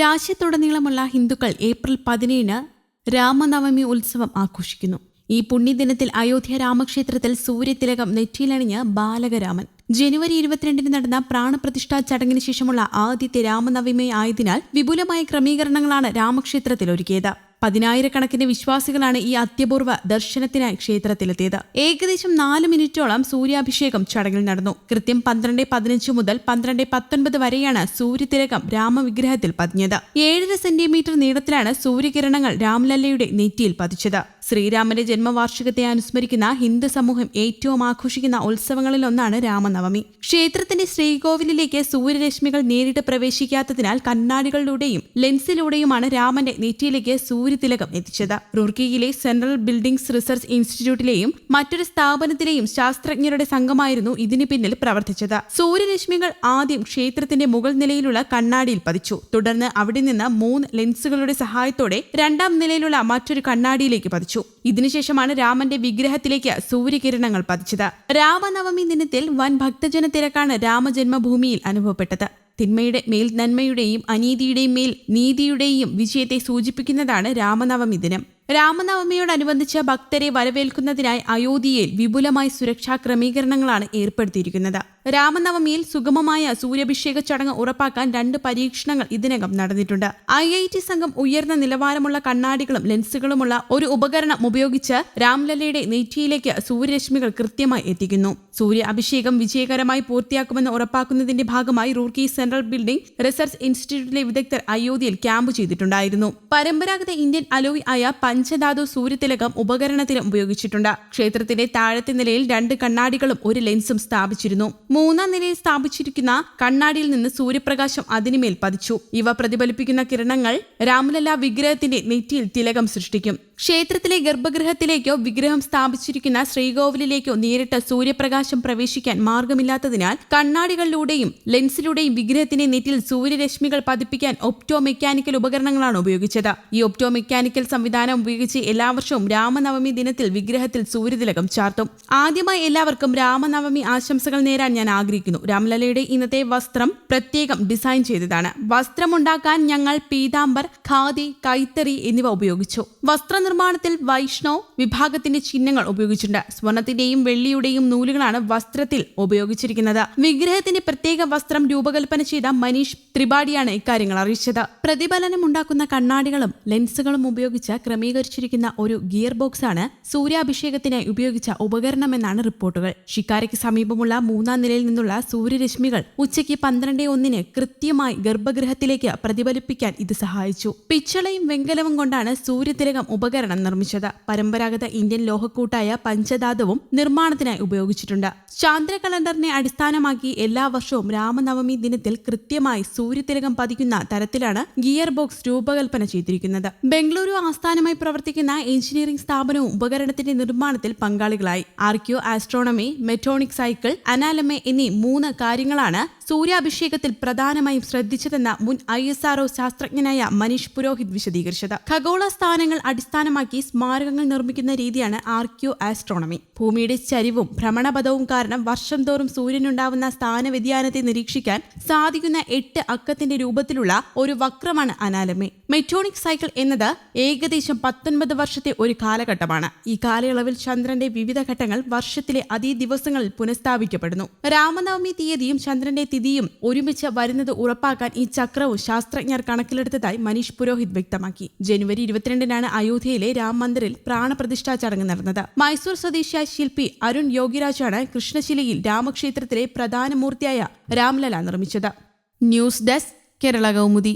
രാജ്യത്തുടനീളമുള്ള ഹിന്ദുക്കൾ ഏപ്രിൽ പതിനേഴിന് രാമനവമി ഉത്സവം ആഘോഷിക്കുന്നു. ഈ പുണ്യദിനത്തിൽ അയോധ്യ രാമക്ഷേത്രത്തിൽ സൂര്യതിലകം നെറ്റിയിലണിഞ്ഞ് ബാലകരാമൻ. ജനുവരി ഇരുപത്തിരണ്ടിന് നടന്ന പ്രാണപ്രതിഷ്ഠാ ചടങ്ങിന് ശേഷമുള്ള ആദ്യത്തെ രാമനവമി ആയതിനാൽ വിപുലമായ ക്രമീകരണങ്ങളാണ് രാമക്ഷേത്രത്തിൽ ഒരുക്കിയത്. പതിനായിരക്കണക്കിന് വിശ്വാസികളാണ് ഈ അത്യപൂർവ ദർശനത്തിനായി ക്ഷേത്രത്തിലെത്തിയത്. ഏകദേശം നാല് മിനിറ്റോളം സൂര്യാഭിഷേകം ചടങ്ങിൽ നടന്നു. കൃത്യം പന്ത്രണ്ട് പതിനഞ്ച് മുതൽ പന്ത്രണ്ട് പത്തൊൻപത് വരെയാണ് സൂര്യതിരകം രാമവിഗ്രഹത്തിൽ പതിഞ്ഞത്. ഏഴര സെന്റിമീറ്റർ നീളത്തിലാണ് സൂര്യകിരണങ്ങൾ രാംലല്ലയുടെ നെറ്റിയിൽ പതിച്ചത്. ശ്രീരാമന്റെ ജന്മവാർഷികത്തെ അനുസ്മരിക്കുന്ന ഹിന്ദു സമൂഹം ഏറ്റവും ആഘോഷിക്കുന്ന ഉത്സവങ്ങളിലൊന്നാണ് രാമനവമി. ക്ഷേത്രത്തിന്റെ ശ്രീകോവിലിലേക്ക് സൂര്യരശ്മികൾ നേരിട്ട് പ്രവേശിക്കാത്തതിനാൽ കണ്ണാടികളിലൂടെയും ലെൻസിലൂടെയുമാണ് രാമന്റെ നെറ്റിയിലേക്ക് സൂര്യതിലകം എത്തിച്ചത്. റൂർക്കിയിലെ സെൻട്രൽ ബിൽഡിംഗ്സ് റിസർച്ച് ഇൻസ്റ്റിറ്റ്യൂട്ടിലെയും മറ്റൊരു സ്ഥാപനത്തിലെയും ശാസ്ത്രജ്ഞരുടെ സംഘമായിരുന്നു ഇതിന് പിന്നിൽ പ്രവർത്തിച്ചത്. സൂര്യരശ്മികൾ ആദ്യം ക്ഷേത്രത്തിന്റെ മുകൾ നിലയിലുള്ള കണ്ണാടിയിൽ പതിച്ചു. തുടർന്ന് അവിടെ നിന്ന് മൂന്ന് ലെൻസുകളുടെ സഹായത്തോടെ രണ്ടാം നിലയിലുള്ള മറ്റൊരു കണ്ണാടിയിലേക്ക് പതിച്ചു. ഇതിനുശേഷമാണ് രാമന്റെ വിഗ്രഹത്തിലേക്ക് സൂര്യകിരണങ്ങൾ പതിച്ചത്. രാമനവമി ദിനത്തിൽ വൻ ഭക്തജന തിരക്കാണ് രാമജന്മഭൂമിയിൽ അനുഭവപ്പെട്ടത്. തിന്മയുടെ മേൽ നന്മയുടെയും അനീതിയുടെയും മേൽ നീതിയുടെയും വിജയത്തെ സൂചിപ്പിക്കുന്നതാണ് രാമനവമി ദിനം. രാമനവമിയോടനുബന്ധിച്ച് ഭക്തരെ വരവേൽക്കുന്നതിനായി അയോധ്യയിൽ വിപുലമായ സുരക്ഷാ ക്രമീകരണങ്ങളാണ് ഏർപ്പെടുത്തിയിരിക്കുന്നത്. രാമനവമിയിൽ സുഗമമായ സൂര്യാഭിഷേക ചടങ്ങ് ഉറപ്പാക്കാൻ രണ്ട് പരീക്ഷണങ്ങൾ ഇതിനകം നടന്നിട്ടുണ്ട്. ഐ ഐ ടി സംഘം ഉയർന്ന നിലവാരമുള്ള കണ്ണാടികളും ലെൻസുകളുമുള്ള ഒരു ഉപകരണം ഉപയോഗിച്ച് രാംലല്ലയുടെ നെറ്റിയിലേക്ക് സൂര്യരശ്മികൾ കൃത്യമായി എത്തിക്കുന്നു. സൂര്യ അഭിഷേകം വിജയകരമായി പൂർത്തിയാക്കുമെന്ന് ഉറപ്പാക്കുന്നതിന്റെ ഭാഗമായി റൂർക്കി സെൻട്രൽ ബിൽഡിംഗ് റിസർച്ച് ഇൻസ്റ്റിറ്റ്യൂട്ടിലെ വിദഗ്ധർ അയോധ്യയിൽ ക്യാമ്പ് ചെയ്തിട്ടുണ്ടായിരുന്നു. പരമ്പരാഗത ഇന്ത്യൻ അലോയി ആയ പഞ്ചധാതു സൂര്യതിലകം ഉപകരണത്തിലും ഉപയോഗിച്ചിട്ടുണ്ട്. ക്ഷേത്രത്തിന്റെ താഴത്തെ നിലയിൽ രണ്ട് കണ്ണാടികളും ഒരു ലെൻസും സ്ഥാപിച്ചിരുന്നു. മൂന്നാം നിലയിൽ സ്ഥാപിച്ചിരിക്കുന്ന കണ്ണാടിയിൽ നിന്ന് സൂര്യപ്രകാശം അതിനുമേൽ പതിച്ചു. ഇവ പ്രതിഫലിപ്പിക്കുന്ന കിരണങ്ങൾ രാമലല്ല വിഗ്രഹത്തിന്റെ നെറ്റിയിൽ തിലകം സൃഷ്ടിക്കും. ക്ഷേത്രത്തിലെ ഗർഭഗൃഹത്തിലേക്കോ വിഗ്രഹം സ്ഥാപിച്ചിരിക്കുന്ന ശ്രീകോവിലിലേക്കോ നേരിട്ട് സൂര്യപ്രകാശം പ്രവേശിക്കാൻ മാർഗമില്ലാത്തതിനാൽ കണ്ണാടികളിലൂടെയും ലെൻസിലൂടെയും വിഗ്രഹത്തിന്റെ നെറ്റിൽ സൂര്യരശ്മികൾ പതിപ്പിക്കാൻ ഒപ്റ്റോ മെക്കാനിക്കൽ ഉപകരണങ്ങളാണ് ഉപയോഗിച്ചത്. ഈ ഒപ്റ്റോ മെക്കാനിക്കൽ സംവിധാനം ഉപയോഗിച്ച് എല്ലാ വർഷവും രാമനവമി ദിനത്തിൽ വിഗ്രഹത്തിൽ സൂര്യതിലകം ചാർത്തും. ആദ്യമായി എല്ലാവർക്കും രാമനവമി ആശംസകൾ നേരാൻ ഞാൻ ആഗ്രഹിക്കുന്നു. രാംലലയുടെ ഇന്നത്തെ വസ്ത്രം പ്രത്യേകം ഡിസൈൻ ചെയ്തതാണ്. വസ്ത്രമുണ്ടാക്കാൻ ഞങ്ങൾ പീതാംബർ ഖാദി കൈത്തറി എന്നിവ ഉപയോഗിച്ചു. വസ്ത്രനിർമ്മാണത്തിൽ വൈഷ്ണവ് വിഭാഗത്തിന്റെ ചിഹ്നങ്ങൾ ഉപയോഗിച്ചിട്ടുണ്ട്. സ്വർണത്തിന്റെയും വെള്ളിയുടെയും നൂലുകളാണ് വസ്ത്രത്തിൽ ഉപയോഗിച്ചിരിക്കുന്നത്. വിഗ്രഹത്തിന്റെ പ്രത്യേക വസ്ത്രം രൂപകൽപ്പന ചെയ്ത മനീഷ് ത്രിപാഠിയാണ് ഇക്കാര്യങ്ങൾ അറിയിച്ചത്. പ്രതിഫലനം ഉണ്ടാക്കുന്ന കണ്ണാടികളും ലെൻസുകളും ഉപയോഗിച്ച് ക്രമീകരിച്ചിരിക്കുന്ന ഒരു ഗിയർ ബോക്സാണ് സൂര്യാഭിഷേകത്തിനായി ഉപയോഗിച്ച ഉപകരണമെന്നാണ് റിപ്പോർട്ടുകൾ. ഷിക്കാരയ്ക്ക് സമീപമുള്ള മൂന്നാം നിലയിൽ നിന്നുള്ള സൂര്യരശ്മികൾ ഉച്ചയ്ക്ക് പന്ത്രണ്ട് ഒന്നിന് കൃത്യമായി ഗർഭഗൃഹത്തിലേക്ക് പ്രതിഫലിപ്പിക്കാൻ ഇത് സഹായിച്ചു. പിച്ചളയും വെങ്കലവും കൊണ്ടാണ് സൂര്യതിലകം ഉപകരണം നിർമ്മിച്ചത്. പരമ്പരാഗത ഇന്ത്യൻ ലോഹക്കൂട്ടായ പഞ്ചധാതവും നിർമ്മാണത്തിനായി ഉപയോഗിച്ചിട്ടുണ്ട്. ചാന്ദ്ര കലണ്ടറിനെ അടിസ്ഥാനമാക്കി എല്ലാ വർഷവും രാമനവമി ദിനത്തിൽ കൃത്യമായി സൂര്യതിലകം പതിക്കുന്ന തരത്തിലാണ് ഗിയർ ബോക്സ് രൂപകൽപ്പന ചെയ്തിരിക്കുന്നത്. ബംഗളൂരു ആസ്ഥാനമായി പ്രവർത്തിക്കുന്ന എഞ്ചിനീയറിംഗ് സ്ഥാപനവും ഉപകരണത്തിന്റെ നിർമ്മാണത്തിൽ പങ്കാളികളായി. ആർക്യോ ആസ്ട്രോണമി മെറ്റോണിക് സൈക്കിൾ അനാലമെ എന്നീ മൂന്ന് കാര്യങ്ങളാണ് സൂര്യാഭിഷേകത്തിൽ പ്രധാനമായും ശ്രദ്ധിച്ചതെന്ന മുൻ ഐ എസ് ആർഒ ശാസ്ത്രജ്ഞനായ മനീഷ് പുരോഹിത് വിശദീകരിച്ചത്. ഖഗോള സ്ഥാനങ്ങൾ അടിസ്ഥാനമാക്കി സ്മാരകങ്ങൾ നിർമ്മിക്കുന്ന രീതിയാണ് ആർക്യോ ആസ്ട്രോണമി. ഭൂമിയുടെ ചരിവും ഭ്രമണപഥവും കാരണം വർഷം തോറും സൂര്യനുണ്ടാവുന്ന സ്ഥാന വ്യതിയാനത്തെ നിരീക്ഷിക്കാൻ സാധിക്കുന്ന എട്ട് അക്കത്തിന്റെ രൂപത്തിലുള്ള ഒരു വക്രമാണ് അനാലമി. മെറ്റോണിക് സൈക്കിൾ എന്നത് ഏകദേശം പത്തൊൻപത് വർഷത്തെ ഒരു കാലഘട്ടമാണ്. ഈ കാലയളവിൽ ചന്ദ്രന്റെ വിവിധ ഘട്ടങ്ങൾ വർഷത്തിലെ അതേ ദിവസങ്ങളിൽ പുനഃസ്ഥാപിക്കപ്പെടുന്നു. രാമനവമി തീയതിയും ചന്ദ്രന്റെ തിഥിയും ഒരുമിച്ച് വരുന്നത് ഉറപ്പാക്കാൻ ഈ ചക്രവും ശാസ്ത്രജ്ഞർ കണക്കിലെടുത്തതായി മനീഷ് പുരോഹിത് വ്യക്തമാക്കി. ജനുവരി ഇരുപത്തിരണ്ടിനാണ് അയോധ്യയിലെ രാം മന്ദിറിൽ പ്രാണപ്രതിഷ്ഠാ ചടങ്ങ് നടന്നത്. മൈസൂർ സ്വദേശിയായ ശില്പി അരുൺ യോഗിരാജാണ് കൃഷ്ണശിലയിൽ രാമക്ഷേത്രത്തിലെ പ്രധാന മൂർത്തിയായ രാംലല നിർമ്മിച്ചത്. News desk Kerala Kaumudi.